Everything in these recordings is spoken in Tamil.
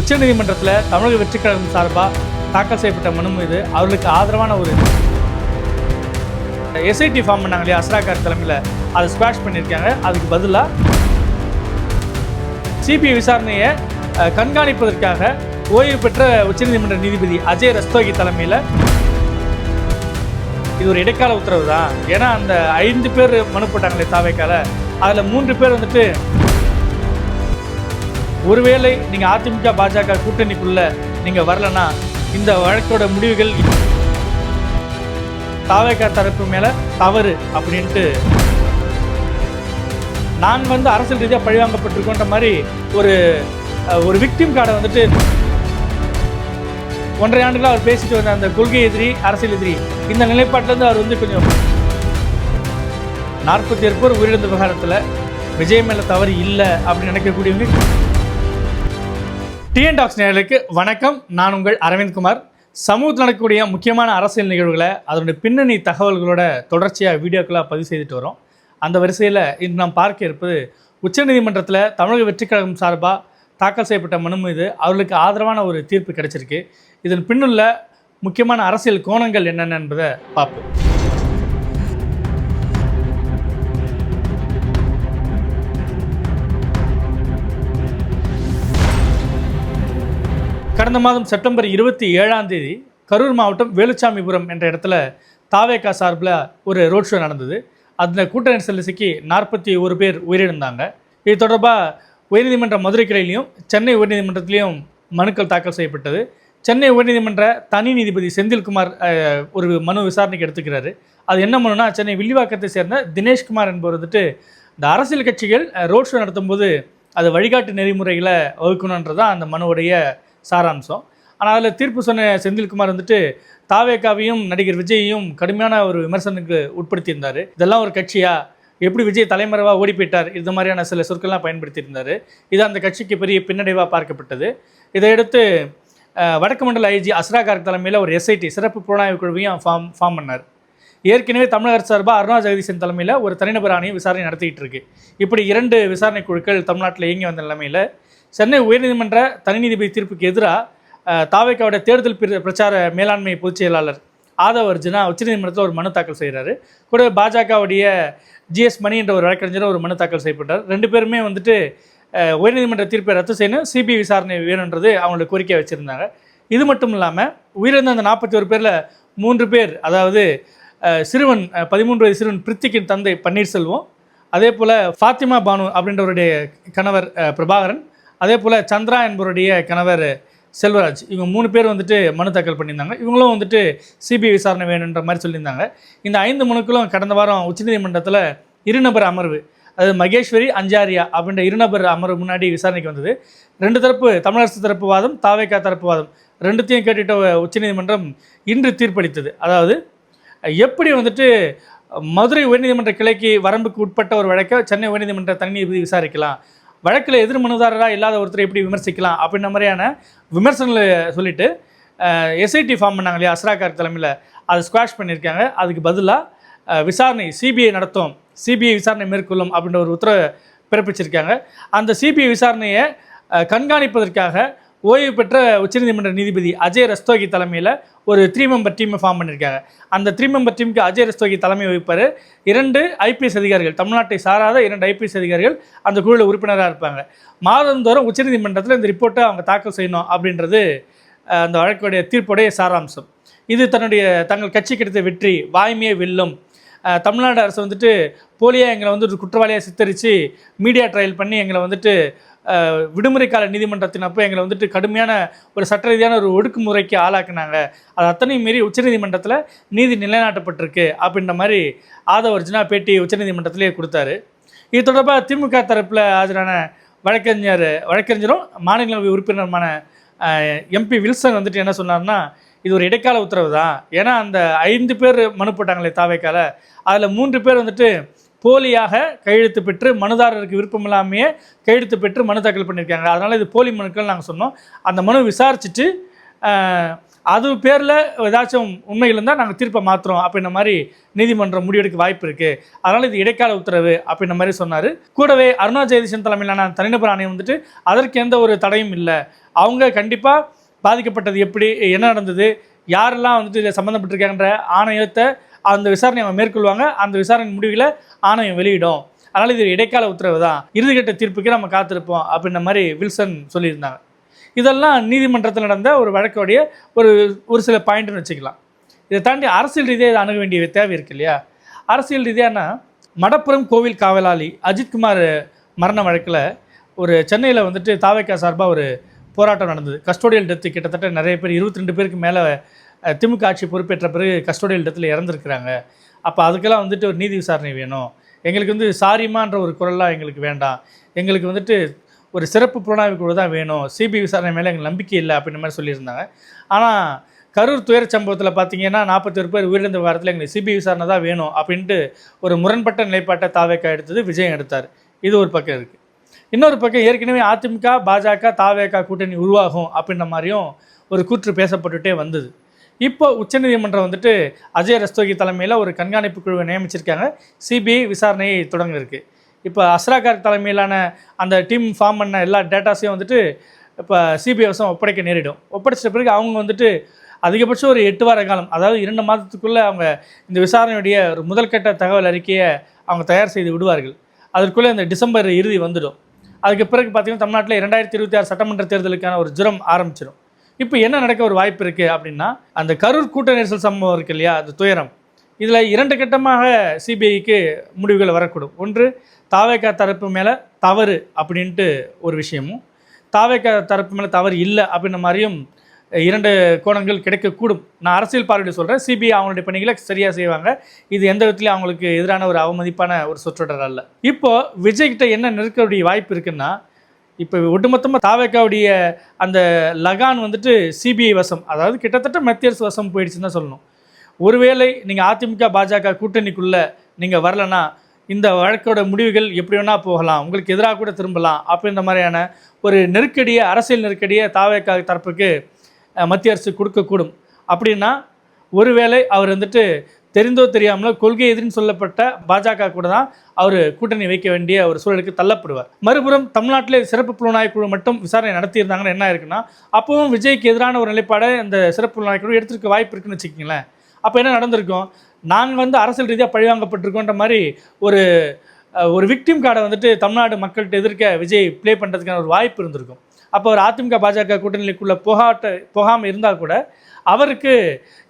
உச்சநீதிமன்றத்தில் தமிழக வெற்றிக் கழகம் சார்பாக தாக்கல் செய்யப்பட்ட மனு மீது அவர்களுக்கு ஆதரவான ஒரு எஸ்ஐடி ஃபார்ம் பண்ணாங்க இல்லையா அஸ்ராக்கார் தலைமையில். அதை ஸ்குவாஷ் பண்ணியிருக்காங்க. அதுக்கு பதிலாக சிபிஐ விசாரணையை கண்காணிப்பதற்காக ஓய்வு பெற்ற உச்சநீதிமன்ற நீதிபதி அஜய் ரஸ்தோகி தலைமையில் இது ஒரு இடைக்கால உத்தரவு தான் ஏன்னா அந்த ஐந்து பேர் மனு போட்டாங்களே தாவைக்கால. அதில் மூன்று பேர் வந்துட்டு ஒருவேளை நீங்கள் அதிமுக பாஜக கூட்டணிக்குள்ள நீங்கள் வரலன்னா இந்த வழக்கோட முடிவுகள் தாவேக்கா தரப்பு மேலே தவறு அப்படின்ட்டு. நான் வந்து அரசியல் ரீதியாக பழிவாங்கப்பட்டிருக்கோன்ற மாதிரி ஒரு ஒரு விக்டிம் கார்டை வந்துட்டு ஒன்றரை ஆண்டுகளாக அவர் பேசிட்டு வந்த அந்த கொள்கை எதிரி அரசியல் எதிரி இந்த நிலைப்பாட்டிலேருந்து அவர் வந்து கொஞ்சம் நாற்பத்தி ஏழு பேர் உயிரிழந்த விவகாரத்தில் விஜய் மேலே தவறு இல்லை அப்படின்னு நினைக்கக்கூடியவங்க டிஎன் டாக்ஸ் நேர்களுக்கு வணக்கம். நான் உங்கள் அரவிந்த்குமார் சமூகத்தில் நடக்கக்கூடிய முக்கியமான அரசியல் நிகழ்வுகளை அதனுடைய பின்னணி தகவல்களோட தொடர்ச்சியாக வீடியோக்களாக பதிவு செய்துட்டு வரோம். அந்த வரிசையில் இன்று நாம் பார்க்க இருப்பது உச்சநீதிமன்றத்தில் தமிழக வெற்றிக் கழகம் சார்பாக தாக்கல் செய்யப்பட்ட மனு மீது அவர்களுக்கு ஆதரவான ஒரு தீர்ப்பு கிடைச்சிருக்கு. இதன் பின்னுள்ள முக்கியமான அரசியல் கோணங்கள் என்னென்ன என்பதை பார்ப்போம். கடந்த மாதம் செப்டம்பர் இருபத்தி ஏழாம் தேதி கரூர் மாவட்டம் வேலுச்சாமிபுரம் என்ற இடத்துல தாவேகா சார்பில் ஒரு ரோட் ஷோ நடந்தது. அந்த கூட்ட நெரிசலில் சிக்கி நாற்பத்தி ஒரு பேர் உயிரிழந்தாங்க. இது தொடர்பாக உயர்நீதிமன்ற மதுரை கிளையிலையும் சென்னை உயர்நீதிமன்றத்திலையும் மனுக்கள் தாக்கல் செய்யப்பட்டது. சென்னை உயர்நீதிமன்ற தனி நீதிபதி செந்தில்குமார் ஒரு மனு விசாரணைக்கு எடுத்துக்கிறாரு. அது என்ன மனுனா சென்னை வில்லிவாக்கத்தை சேர்ந்த தினேஷ்குமார் என்பவர் வந்துட்டு இந்த அரசியல் கட்சிகள் ரோட் ஷோ நடத்தும்போது அது வழிகாட்டு நெறிமுறைகளை வகுக்கணுன்றது தான் அந்த மனுவுடைய சாராம்சம். ஆனால் அதில் தீர்ப்பு சொன்ன செந்தில்குமார் வந்துட்டு தாவேகாவையும் நடிகர் விஜயையும் கடுமையான ஒரு விமர்சனத்துக்கு உட்படுத்தியிருந்தார். இதெல்லாம் ஒரு கட்சியா? எப்படி விஜய் தலைமறைவாக ஓடி போயிட்டார்? இந்த மாதிரியான சில சொற்கள்லாம் பயன்படுத்தியிருந்தார். இது அந்த கட்சிக்கு பெரிய பின்னடைவாக பார்க்கப்பட்டது. இதையடுத்து வடக்கு மண்டல ஐஜி அஸ்ரா கார்க் தலைமையில் ஒரு எஸ்ஐடி சிறப்பு புலனாய்வு குழுவையும் ஃபார்ம் ஃபார்ம் பண்ணார். ஏற்கனவே தமிழக அரசு சார்பாக அருணா ஜெகதீசன் தலைமையில் ஒரு தனிநபர் ஆணையம் விசாரணை நடத்திக்கிட்டு இருக்கு. இப்படி இரண்டு விசாரணை குழுக்கள் தமிழ்நாட்டில் இயங்கி வந்த நிலைமையில் சென்னை உயர்நீதிமன்ற தனி நீதிபதி தீர்ப்புக்கு எதிராக தாவைக்காவுடைய தேர்தல் பிரச்சார மேலாண்மை பொதுச் செயலாளர் ஆதவ் அர்ஜுனா உச்சநீதிமன்றத்தில் ஒரு மனு தாக்கல் செய்கிறாரு கூட பாஜகவுடைய ஜிஎஸ் மணி என்ற ஒரு வழக்கறிஞரும் ஒரு மனு தாக்கல் செய்யப்பட்டார். ரெண்டு பேருமே வந்துட்டு உயர்நீதிமன்ற தீர்ப்பை ரத்து செய்யணும் சிபிஐ விசாரணை வேணுன்றது அவங்களோட கோரிக்கை வச்சுருந்தாங்க. இது மட்டும் இல்லாமல் உயிரிழந்த அந்த நாற்பத்தி ஒரு பேரில் மூன்று பேர் அதாவது சிறுவன் பதிமூன்று வயது சிறுவன் பிரித்திக்கின் தந்தை பன்னீர்செல்வம் அதே போல் ஃபாத்திமா பானு அப்படின்றவருடைய கணவர் பிரபாகரன் அதே போல் சந்திரா என்பவருடைய கணவர் செல்வராஜ் இவங்க மூணு பேர் வந்துட்டு மனு தாக்கல் பண்ணியிருந்தாங்க. இவங்களும் வந்துட்டு சிபிஐ விசாரணை வேணுன்ற மாதிரி சொல்லியிருந்தாங்க. இந்த ஐந்து மனுக்களும் கடந்த வாரம் உச்சநீதிமன்றத்தில் இருநபர் அமர்வு அது மகேஸ்வரி அஞ்சாரியா அப்படின்ற இருநபர் அமர்வு முன்னாடி விசாரணைக்கு வந்தது. ரெண்டு தரப்பு தமிழரசு தரப்பு வாதம் தாவேக்கா தரப்பு வாதம் ரெண்டுத்தையும் கேட்டுட்ட உச்சநீதிமன்றம் இன்று தீர்ப்பளித்தது. அதாவது எப்படி வந்துட்டு மதுரை உயர்நீதிமன்ற கிளைக்கு வரம்புக்கு உட்பட்ட ஒரு வழக்கை சென்னை உயர்நீதிமன்ற தனி நீதிபதி விசாரிக்கலாம் வழக்கில் எதிர் மனுதாரராக இல்லாத ஒருத்தரை எப்படி விமர்சிக்கலாம் அப்படின்ற மாதிரியான விமர்சனங்களை சொல்லிட்டு எஸ்ஐடி ஃபார்ம் பண்ணாங்க இல்லையா அஸ்ராகார் தலைமையில். அதை ஸ்குவாஷ் பண்ணியிருக்காங்க. அதுக்கு பதிலாக விசாரணை சிபிஐ நடத்தும். சிபிஐ விசாரணை மேற்கொள்ளும் அப்படின்ற ஒரு உத்தரவை பிறப்பிச்சிருக்காங்க. அந்த சிபிஐ விசாரணையை கண்காணிப்பதற்காக ஓய்வு பெற்ற உச்சநீதிமன்ற நீதிபதி அஜய் ரஸ்தோகி தலைமையில் ஒரு த்ரீ மெம்பர் டீமை ஃபார்ம் பண்ணியிருக்காங்க அந்த த்ரீ மெம்பர் டீமுக்கு அஜய் ரஸ்தோகி தலைமை வகிப்பார். இரண்டு ஐபிஎஸ் அதிகாரிகள் தமிழ்நாட்டை சாராத இரண்டு ஐபிஎஸ் அதிகாரிகள் அந்த குழுவில் உறுப்பினராக இருப்பாங்க. மாதந்தோறும் உச்சநீதிமன்றத்தில் இந்த ரிப்போர்ட்டை அவங்க தாக்கல் செய்யணும் அப்படின்றது அந்த வழக்குடைய தீர்ப்புடைய சாராம்சம். இது தன்னுடைய தங்கள் கட்சி கிடைத்த வெற்றி வாய்மையே வெல்லும். தமிழ்நாடு அரசு வந்துட்டு போலியாக எங்களை வந்து குற்றவாளியாக சித்தரித்து மீடியா ட்ரையல் பண்ணி எங்களை வந்துட்டு விடுமுறை கால நீதிமன்றத்தின் அப்போ எங்களை வந்துட்டு கடுமையான ஒரு சட்ட ரீதியான ஒரு ஒடுக்குமுறைக்கு ஆளாக்குனாங்க. அது அத்தனையும் மீறி உச்சநீதிமன்றத்தில் நீதி நிலைநாட்டப்பட்டிருக்கு அப்படின்ற மாதிரி ஆதவ அர்ஜுனா பேட்டி உச்சநீதிமன்றத்திலே கொடுத்தாரு. இது தொடர்பாக திமுக தரப்பில் ஆஜரான வழக்கறிஞர் வழக்கறிஞரும் மாநிலங்களவை உறுப்பினருமான எம்பி வில்சன் வந்துட்டு என்ன சொன்னார்னா இது ஒரு இடைக்கால உத்தரவு தான் ஏன்னா அந்த ஐந்து பேர் மனு போட்டாங்களே தாவைக்கால. அதில் மூன்று பேர் வந்துட்டு போலியாக கையெழுத்து பெற்று மனுதாரருக்கு விருப்பம் இல்லாமையே கையெழுத்து பெற்று மனு தாக்கல் பண்ணியிருக்காங்க. அதனால் இது போலி மனுக்கள் நாங்கள் சொன்னோம். அந்த மனு விசாரிச்சுட்டு அது பேரில் ஏதாச்சும் உண்மைகள் இருந்தால் நாங்கள் தீர்ப்பை மாற்றுறோம் அப்படின்ற மாதிரி நீதிமன்றம் முடிவெடுக்க வாய்ப்பு இருக்குது அதனால் இது இடைக்கால உத்தரவு அப்படின்ற மாதிரி சொன்னார். கூடவே அருணா ஜெயதீசன் தலைமையிலான தனிநபர் ஆணையம் வந்துட்டு அதற்கு எந்த ஒரு தடையும் இல்லை. அவங்க கண்டிப்பாக பாதிக்கப்பட்டது எப்படி என்ன நடந்தது யாரெல்லாம் வந்துட்டு இதில் சம்மந்தப்பட்டிருக்காங்கன்ற ஆணையத்தை அந்த விசாரணை அவங்க மேற்கொள்வாங்க. அந்த விசாரணை முடிவில் ஆணையம் வெளியிடும். அதனால் இது இடைக்கால உத்தரவு தான் இறுதிக்கட்ட தீர்ப்புக்கு நம்ம காத்திருப்போம் அப்படின்ற மாதிரி வில்சன் சொல்லியிருந்தாங்க. இதெல்லாம் நீதிமன்றத்தில் நடந்த ஒரு வழக்கோடைய ஒரு ஒரு சில பாயிண்ட்னு வச்சுக்கலாம். இதை தாண்டி அரசியல் ரீதியாக இதை அணுக வேண்டிய தேவை இருக்கு இல்லையா? அரசியல் ரீதியானா மடப்புறம் கோவில் காவலாளி அஜித்குமார் மரண வழக்கில் ஒரு சென்னையில் வந்துட்டு தாவேக்கா சார்பாக ஒரு போராட்டம் நடந்தது. கஸ்டோடியல் டெத்து கிட்டத்தட்ட நிறைய பேர் இருபத்தி ரெண்டு பேருக்கு மேலே திமுக ஆட்சி பொறுப்பேற்ற பிறகு கஸ்டோடியல் டெத்தில் இறந்துருக்குறாங்க. அப்போ அதுக்கெல்லாம் வந்துட்டு ஒரு நீதி விசாரணை வேணும். எங்களுக்கு வந்து சாரிமான்ற ஒரு குரல்லாம் எங்களுக்கு வேண்டாம். எங்களுக்கு வந்துட்டு ஒரு சிறப்பு புலனாய்வு குழு தான் வேணும். சிபிஐ விசாரணை மேலே எங்களுக்கு நம்பிக்கை இல்லை அப்படின்ற மாதிரி சொல்லியிருந்தாங்க. ஆனால் கரூர் துயர சம்பவத்தில் பார்த்தீங்கன்னா நாற்பத்தொரு பேர் உயிரிழந்த வாரத்தில் எங்களுக்கு சிபிஐ விசாரணை தான் வேணும் அப்படின்ட்டு ஒரு முரண்பட்ட நிலைப்பாட்டை தாவேக்கா எடுத்தது விஜயம் எடுத்தார். இது ஒரு பக்கம் இருக்குது இன்னொரு பக்கம் ஏற்கனவே அதிமுக பாஜக தாவேக்கா கூட்டணி உருவாகும் அப்படின்ற மாதிரியும் ஒரு கூற்று பேசப்பட்டுகிட்டே வந்தது. இப்போ உச்சநீதிமன்றம் வந்துட்டு அஜய் ரஸ்தோகி தலைமையில் ஒரு கண்காணிப்பு குழுவை நியமிச்சிருக்காங்க. சிபிஐ விசாரணையை தொடங்கியிருக்கு. இப்போ அஸ்ராகார் தலைமையிலான அந்த டீம் ஃபார்ம் பண்ண எல்லா டேட்டாஸையும் வந்துட்டு இப்போ சிபிஐ வசம் ஒப்படைக்க நேரிடும். ஒப்படைச்சிட்ட பிறகு அவங்க வந்துட்டு அதிகபட்சம் ஒரு எட்டு வார காலம் அதாவது இரண்டு மாதத்துக்குள்ளே அவங்க இந்த விசாரணையுடைய ஒரு முதல்கட்ட தகவல் அறிக்கையை அவங்க தயார் செய்து விடுவார்கள். அதற்குள்ளே இந்த டிசம்பர் இறுதி வந்துடும். அதுக்கு பிறகு பார்த்தீங்கன்னா தமிழ்நாட்டில் இரண்டாயிரத்தி இருபத்தி ஆறு சட்டமன்ற தேர்தலுக்கான ஒரு ஜுரம் ஆரம்பிச்சிடும் இப்போ என்ன நடக்க ஒரு வாய்ப்பு இருக்குது அப்படின்னா அந்த கரூர் கூட்ட நெரிசல் சம்பவம் இருக்கு இல்லையா? அந்த துயரம். இதில் இரண்டு கட்டமாக சிபிஐக்கு முடிவுகள் வரக்கூடும். ஒன்று தாவேக்கா தரப்பு மேலே தவறு அப்படின்ட்டு ஒரு விஷயமும் தாவேக்கா தரப்பு மேலே தவறு இல்லை அப்படின்ற மாதிரியும் இரண்டு கோணங்கள் கிடைக்கக்கூடும். நான் அரசியல் பார்வையில் சொல்கிறேன் சிபிஐ அவங்களுடைய பணிகளை சரியாக செய்வாங்க. இது எந்த விதத்துலையும் அவங்களுக்கு எதிரான ஒரு அவமதிப்பான ஒரு சொற்றொடர் அல்ல. இப்போது விஜய்கிட்ட என்ன நெருக்கக்கூடிய வாய்ப்பு இருக்குன்னா இப்போ ஒட்டுமொத்தமாக தாவேக்காவுடைய அந்த லகான் வந்துட்டு சிபிஐ வசம் அதாவது கிட்டத்தட்ட மத்திய அரசு வசம் போயிடுச்சுன்னு தான் சொல்லணும். ஒருவேளை நீங்கள் அதிமுக பாஜக கூட்டணிக்குள்ளே நீங்கள் வரலனா இந்த வழக்கோட முடிவுகள் எப்படி வேணால் போகலாம் உங்களுக்கு எதிராக கூட திரும்பலாம் அப்படின்ற மாதிரியான ஒரு நெருக்கடியை அரசியல் நெருக்கடியை தாவேக்கா தரப்புக்கு மத்திய அரசு கொடுக்கக்கூடும். அப்படின்னா ஒருவேளை அவர் வந்துட்டு தெரிந்தோ தெரியாமலோ கொள்கை எதிரின்னு சொல்லப்பட்ட பாஜக கூட தான் அவர் கூட்டணி வைக்க வேண்டிய ஒரு சூழலுக்கு தள்ளப்படுவார். மறுபுறம் தமிழ்நாட்டிலே சிறப்பு புலனாய்வு குழு மட்டும் விசாரணை நடத்தியிருந்தாங்கன்னா என்ன இருக்குன்னா அப்பவும் விஜய்க்கு எதிரான ஒரு நிலைப்பாடை இந்த சிறப்பு புலனாய்வு குழு எடுத்திருக்க வாய்ப்பு இருக்குன்னு வச்சுக்கிங்களேன். அப்போ என்ன நடந்திருக்கும்? நாங்கள் வந்து அரசியல் ரீதியாக பழிவாங்கப்பட்டிருக்கோன்ற மாதிரி ஒரு ஒரு விக்டிம் கார்டை வந்துட்டு தமிழ்நாடு மக்கள்கிட்ட எதிர்க்க விஜய் ப்ளே பண்ணுறதுக்கான ஒரு வாய்ப்பு இருந்திருக்கும். அப்போ ஒரு அதிமுக பாஜக கூட்டணிக்குள்ளே போகாட்ட போகாமல் இருந்தால் கூட அவருக்கு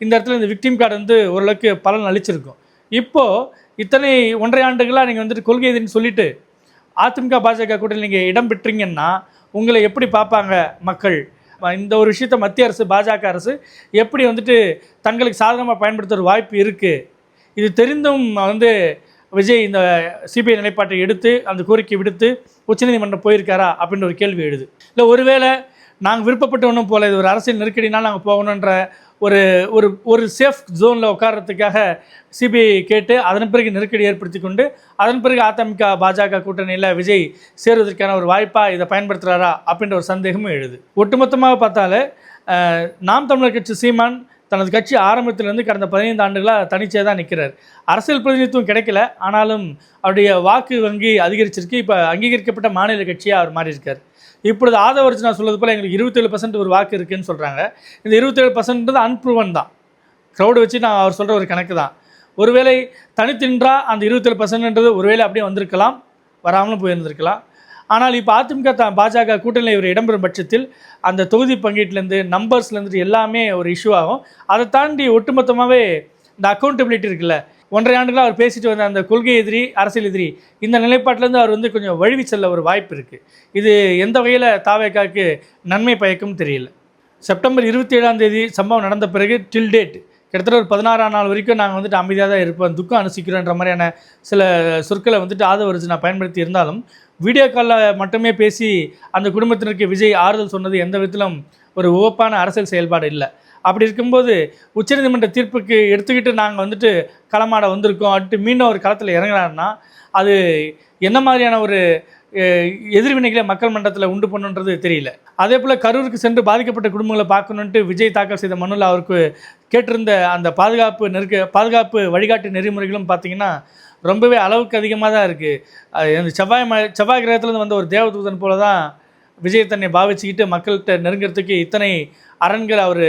இந்த இடத்துல இந்த விக்டிம் கார்டு வந்து ஓரளவுக்கு பலன் அளிச்சிருக்கும். இப்போது இத்தனை ஒன்றரை ஆண்டுகளாக நீங்கள் வந்துட்டு கொள்கை எதிரின்னு சொல்லிட்டு அதிமுக பாஜக கூட்டணி நீங்கள் இடம் பெற்றீங்கன்னா உங்களை எப்படி பார்ப்பாங்க மக்கள்? இந்த ஒரு விஷயத்த மத்திய அரசு பாஜக அரசு எப்படி வந்துட்டு தங்களுக்கு சாதகமாக பயன்படுத்துகிற வாய்ப்பு இருக்குது இது தெரிந்தும் வந்து விஜய் இந்த சிபிஐ நிலைப்பாட்டை எடுத்து அந்த கோரிக்கை விடுத்து உச்சநீதிமன்றம் போயிருக்காரா அப்படின்ற ஒரு கேள்வி எழுது. இல்லை ஒருவேளை நாங்கள் விருப்பப்பட்டு ஒன்றும் போல இது ஒரு அரசியல் நெருக்கடினால் நாங்கள் போகணுன்ற ஒரு ஒரு ஒரு சேஃப் ஜோனில் உட்கார்றதுக்காக சிபிஐ கேட்டு அதன் பிறகு நெருக்கடி ஏற்படுத்தி கொண்டு அதன் பிறகு அதிமுக பாஜக கூட்டணியில் விஜய் சேருவதற்கான ஒரு வாய்ப்பாக இதை பயன்படுத்துகிறாரா அப்படின்ற ஒரு சந்தேகமும் எழுது. ஒட்டுமொத்தமாக பார்த்தாலே நாம் தமிழர் கட்சி சீமான் தனது கட்சி ஆரம்பத்திலிருந்து கடந்த பதினைந்து ஆண்டுகளாக தனிச்சே தான் நிற்கிறார். அரசியல் பிரதிநிதித்துவம் கிடைக்கல. ஆனாலும் அவருடைய வாக்கு வங்கி அதிகரிச்சிருக்கு. இப்போ அங்கீகரிக்கப்பட்ட மாநில கட்சியாக அவர் மாறியிருக்கார். இப்பொழுது நான் சொல்வது போல் எங்களுக்கு இருபத்தேழு பர்சன்ட் ஒரு வாக்கு இருக்குன்னு சொல்கிறாங்க இந்த இருபத்தேழு பர்சன்ட்ன்றது அன்ப்ரூவன் தான். க்ரௌடு வச்சு நான் அவர் சொல்கிற ஒரு கணக்கு தான். ஒருவேளை தனித்தின்றா அந்த இருபத்தேழு பர்சன்ட்ன்றது ஒருவேளை அப்படியே வந்திருக்கலாம். வராமலும் போயிருந்திருக்கலாம். ஆனால் இப்போ அதிமுக தான் பாஜக கூட்டணியில் இவர் இடம்பெறும் பட்சத்தில் அந்த தொகுதி பங்கீட்டிலேருந்து நம்பர்ஸ்லேருந்து எல்லாமே ஒரு இஷ்யூ ஆகும். அதை தாண்டி ஒட்டுமொத்தமாகவே இந்த அக்கௌண்டபிலிட்டி இருக்குல்ல ஒன்றரை ஆண்டுகளாக அவர் பேசிட்டு வந்த அந்த கொள்கை எதிரி அரசியல் எதிரி இந்த நிலைப்பாட்டிலேருந்து அவர் வந்து கொஞ்சம் வழுவி செல்ல ஒரு வாய்ப்பு இருக்குது இது எந்த வகையில் தாவேக்காவுக்கு நன்மை பயக்கும் தெரியல. செப்டம்பர் இருபத்தி ஏழாம் தேதி சம்பவம் நடந்த பிறகு டில் டேட் கிட்டத்தட்ட ஒரு பதினாறாம் நாள் வரைக்கும் நாங்கள் வந்துட்டு அமைதியாக தான் இருப்போம் துக்கம் அனுசிக்கிறோன்ற மாதிரியான சில சொற்களை வந்துட்டு ஆதவரிச்சு நான் பயன்படுத்தி இருந்தாலும் வீடியோ காலில் மட்டுமே பேசி அந்த குடும்பத்தினருக்கு விஜய் ஆறுதல் சொன்னது எந்த விதத்திலும் ஒரு உவப்பான அரசியல் செயல்பாடு இல்லை. அப்படி இருக்கும்போது உச்சநீதிமன்ற தீர்ப்புக்கு எடுத்துக்கிட்டு நாங்கள் வந்துட்டு களமாட வந்திருக்கோம். அப்படின்ட்டு மீண்டும் ஒரு களத்தில் இறங்குறாருன்னா அது என்ன மாதிரியான ஒரு எதிர்வினைகளை மக்கள் மன்றத்தில் உண்டு பண்ணுன்றது தெரியல. அதே போல் கரூருக்கு சென்று பாதிக்கப்பட்ட குடும்பங்களை பார்க்கணுன்ட்டு விஜய் தாக்கல் செய்த மனுவில் அவருக்கு கேட்டிருந்த அந்த பாதுகாப்பு நெருக்க பாதுகாப்பு வழிகாட்டு நெறிமுறைகளும் பார்த்தீங்கன்னா ரொம்பவே அளவுக்கு அதிகமாக தான் இருக்குது அந்த செவ்வாய் ம செவ்வாய் கிரகத்துலேருந்து வந்த ஒரு தேவதூதன் போல தான் விஜய் தன்னை பாவிச்சுக்கிட்டு மக்கள்கிட்ட நெருங்கிறதுக்கு இத்தனை அரண்கள் அவர்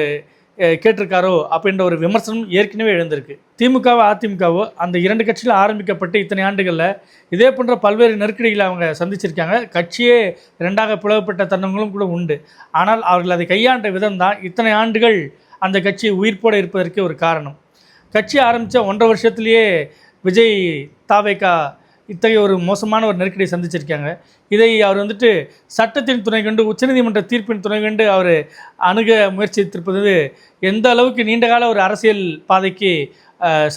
கேட்டிருக்காரோ அப்படின்ற ஒரு விமர்சனம் ஏற்கனவே எழுந்திருக்கு. திமுகவோ அதிமுகவோ அந்த இரண்டு கட்சியில் ஆரம்பிக்கப்பட்டு இத்தனை ஆண்டுகளில் இதே போன்ற பல்வேறு நெருக்கடிகளை அவங்க சந்திச்சிருக்காங்க. கட்சியே ரெண்டாக பிளவுபட்ட தருணங்களும் கூட உண்டு. ஆனால் அவர்கள் அதை கையாண்ட விதம் தான் இத்தனை ஆண்டுகள் அந்த கட்சி உயிர்ப்போடு இருப்பதற்கு ஒரு காரணம். கட்சி ஆரம்பித்த ஒன்றரை வருஷத்துலேயே விஜய் தாவேக்கா இத்தகைய ஒரு மோசமான ஒரு நெருக்கடியை சந்திச்சிருக்காங்க. இதை அவர் வந்துட்டு சட்டத்தின் துணை கொண்டு உச்சநீதிமன்ற தீர்ப்பின் துணை கொண்டு அவர் அணுக முயற்சித்திருப்பது எந்த அளவுக்கு நீண்டகால ஒரு அரசியல் பாதைக்கு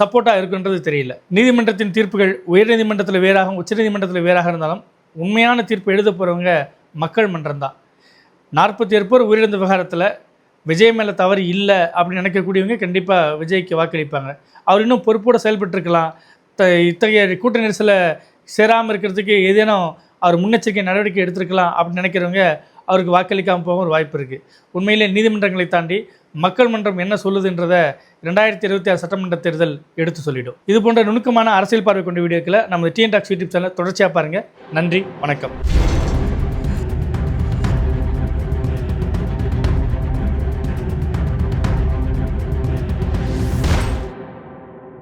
சப்போர்ட்டாக இருக்குன்றது தெரியல. நீதிமன்றத்தின் தீர்ப்புகள் உயர்நீதிமன்றத்தில் வேறாகவும் உச்சநீதிமன்றத்தில் வேறாக இருந்தாலும் உண்மையான தீர்ப்பு எழுத போகிறவங்க மக்கள் மன்றம் தான். நாற்பத்தி ஏழு பேர் உயிரிழந்த விவகாரத்தில் விஜய் மேலே தவறு இல்லை அப்படின்னு நினைக்கக்கூடியவங்க கண்டிப்பாக விஜய்க்கு வாக்களிப்பாங்க. அவர் இன்னும் பொறுப்போடு செயல்பட்டுருக்கலாம். த இத்தகைய கூட்ட நெரிசலை சேராமல் இருக்கிறதுக்கு ஏதேனும் அவர் முன்னெச்சரிக்கை நடவடிக்கை எடுத்திருக்கலாம் அப்படின்னு நினைக்கிறவங்க அவருக்கு வாக்களிக்காமல் போக ஒரு வாய்ப்பு இருக்குது உண்மையிலே நீதிமன்றங்களை தாண்டி மக்கள் மன்றம் என்ன சொல்லுதுன்றதை ரெண்டாயிரத்தி இருபத்தி ஆறு சட்டமன்ற தேர்தல் எடுத்து சொல்லிடும். இது போன்ற நுணுக்கமான அரசியல் பார்வை கொண்ட வீடியோக்களை நம்ம டிஎன் டாக்ஸ் யூடியூப் சேனல் தொடர்ச்சியாக பாருங்கள் நன்றி வணக்கம்.